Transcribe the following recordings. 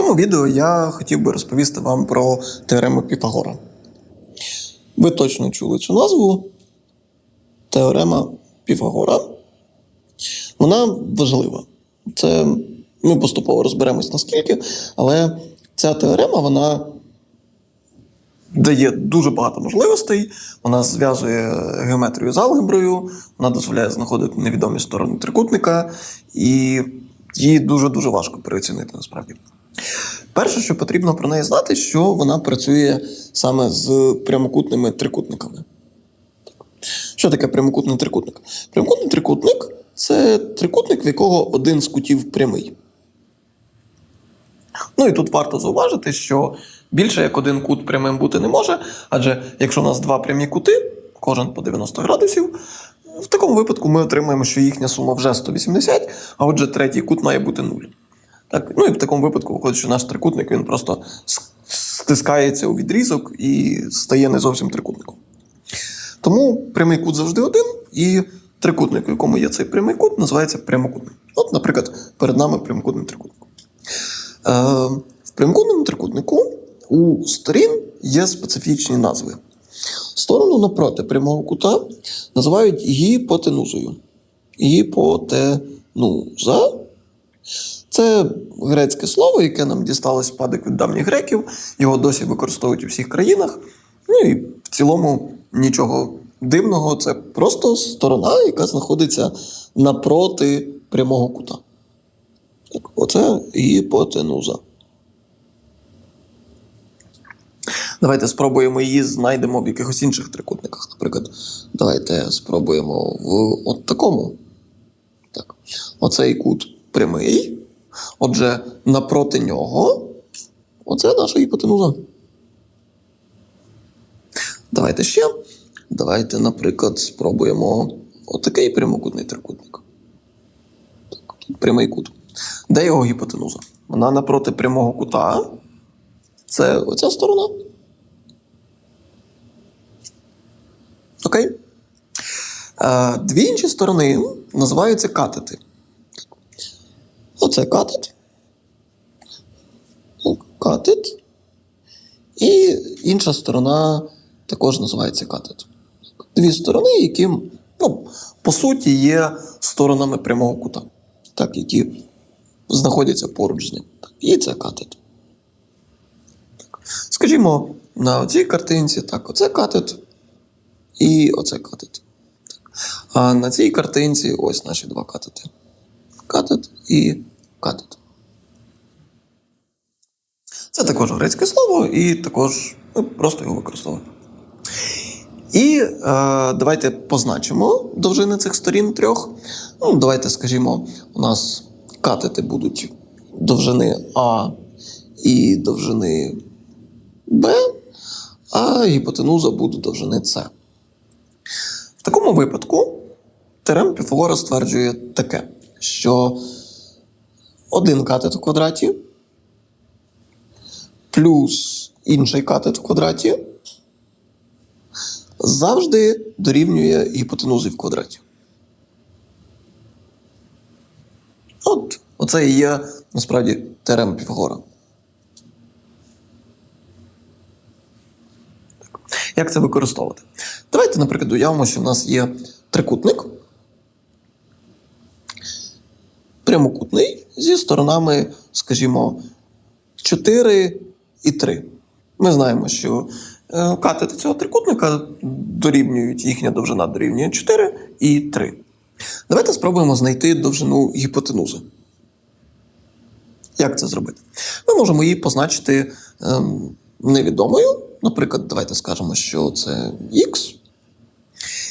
цьому відео я хотів би розповісти вам про теорему Піфагора. Ви точно чули цю назву. Теорема Піфагора. Вона важлива. Це ми поступово розберемось наскільки, але ця теорема вона дає дуже багато можливостей. Вона зв'язує геометрію з алгеброю, вона дозволяє знаходити невідомі сторони трикутника, і її дуже-дуже важко переоцінити насправді. Перше, що потрібно про неї знати, що вона працює саме з прямокутними трикутниками. Що таке прямокутний трикутник? Прямокутний трикутник це трикутник, в якого один з кутів прямий. Ну і тут варто зауважити, що більше як один кут прямим бути не може, адже якщо у нас два прямі кути, кожен по 90 градусів, в такому випадку ми отримаємо, що їхня сума вже 180, а отже, третій кут має бути 0. Так, ну і в такому випадку виходить, що наш трикутник він просто стискається у відрізок і стає не зовсім трикутником. Тому прямий кут завжди один, і трикутник, в якому є цей прямий кут, називається прямокутний. От, наприклад, перед нами прямокутний трикутник. Е, в прямокутному трикутнику у сторін є специфічні назви. Сторону напроти прямого кута називають гіпотенузою. Гіпотенуза це грецьке слово, яке нам дісталось спадок від давніх греків. Його досі використовують у всіх країнах. Ну і в цілому нічого дивного, це просто сторона, яка знаходиться напроти прямого кута. Так, оце гіпотенуза. Давайте спробуємо її знайдемо в якихось інших трикутниках. Наприклад, давайте спробуємо в от такому. Так. Оцей кут прямий. Отже, напроти нього. Оце наша гіпотенуза. Давайте ще. Давайте, наприклад, спробуємо отакий прямокутний трикутник. Так, тут прямий кут. Де його гіпотенуза? Вона напроти прямого кута. Це оця сторона. Окей? Е, Дві інші сторони називаються катети. Оце катет. Катет. І інша сторона також називається катет. Дві сторони, які, ну, по суті, є сторонами прямого кута, так, які знаходяться поруч з ним. І це катет. Скажімо, на цій картинці, так, оце катет і оце катет. А на цій картинці ось наші два катети. Катет і катет. Це також грецьке слово, і також ми просто його використовуємо. І е, давайте позначимо довжини цих сторін трьох. Ну, давайте, скажімо, у нас катети будуть довжини А і довжини Б, а гіпотенуза буде довжини С. В такому випадку теорема Піфагора стверджує таке, що один катет в квадраті плюс інший катет в квадраті завжди дорівнює гіпотенузі в квадраті. От, оце і є насправді теорема Піфагора. Як це використовувати? Давайте, наприклад, уявимо, що в нас є трикутник. Прямокутний зі сторонами, скажімо, 4 і 3. Ми знаємо, що е, катети цього трикутника дорівнюють, їхня довжина дорівнює 4 і 3. Давайте спробуємо знайти довжину гіпотенузи. Як це зробити? Ми можемо її позначити ем, невідомою. Наприклад, давайте скажемо, що це х.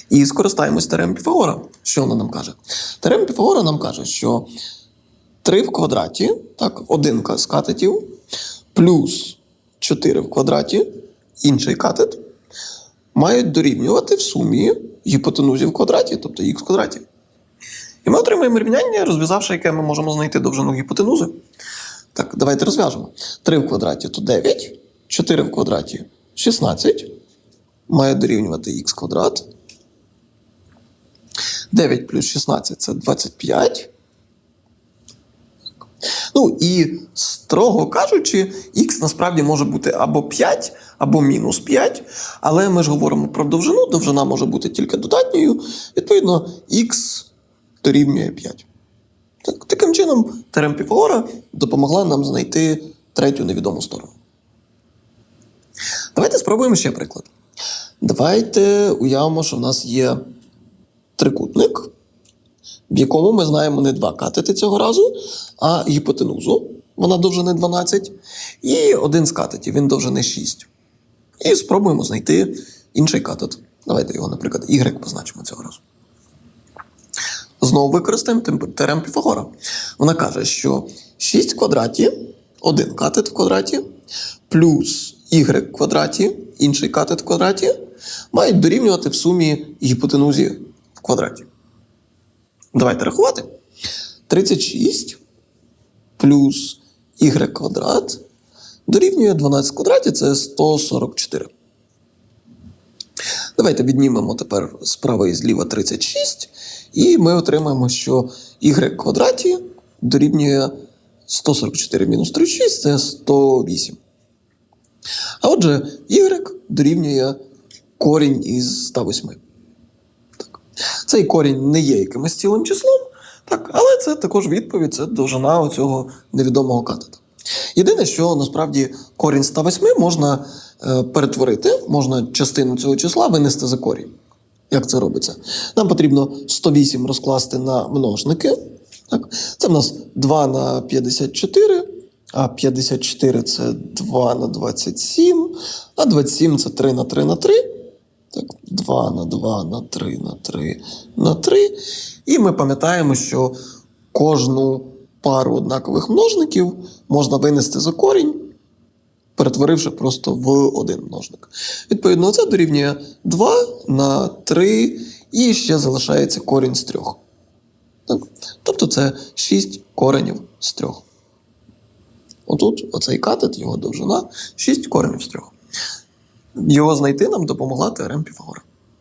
І скористаємось теоремою Піфагора. Що вона нам каже? Теорема Піфагора нам каже, що 3 в квадраті, так, один з катетів, плюс 4 в квадраті, інший катет, мають дорівнювати в сумі гіпотенузі в квадраті, тобто х в квадраті. І ми отримаємо рівняння, розв'язавши яке ми можемо знайти довжину гіпотенузи. Так, давайте розв'яжемо. 3 в квадраті то 9, 4 в квадраті 16. Має дорівнювати х квадрат. 9 плюс 16 це 25. Ну і строго кажучи, х насправді може бути або 5, або мінус 5. Але ми ж говоримо про довжину, довжина може бути тільки додатньою. Відповідно, х дорівнює 5. Так, таким чином, теорема Піфагора допомогла нам знайти третю невідому сторону. Давайте спробуємо ще приклад. Давайте уявимо, що в нас є трикутник, в якому ми знаємо не два катети цього разу, а гіпотенузу. Вона довжини 12, і один з катетів, він довжини 6. І спробуємо знайти інший катет. Давайте його, наприклад, Y позначимо цього разу. Знову використаємо теорему Піфагора. Вона каже, що 6 в квадраті, один катет в квадраті, плюс y в квадраті, інший катет в квадраті, мають дорівнювати в сумі гіпотенузі в квадраті. Давайте рахувати. 36 плюс y квадрат дорівнює 12 в квадраті, це 144. Давайте віднімемо тепер справа і зліва 36, і ми отримаємо, що y квадраті дорівнює 144 мінус 36 це 108. А отже, y дорівнює корінь із 108. Цей корінь не є якимось цілим числом, так, але це також відповідь, це довжина оцього невідомого катета. Єдине, що насправді корінь 108 можна е, перетворити, можна частину цього числа винести за корінь. Як це робиться? Нам потрібно 108 розкласти на множники. Так? Це в нас 2 на 54, а 54 це 2 на 27, а 27 це 3 на 3 на 3. Так, 2 на 2 на 3 на 3 на 3. І ми пам'ятаємо, що кожну пару однакових множників можна винести за корінь, перетворивши просто в один множник. Відповідно, це дорівнює 2 на 3 і ще залишається корінь з 3. Так? Тобто це 6 коренів з 3. Отут оцей катет, його довжина 6 коренів з 3. Його знайти нам допомогла теорема Піфагора.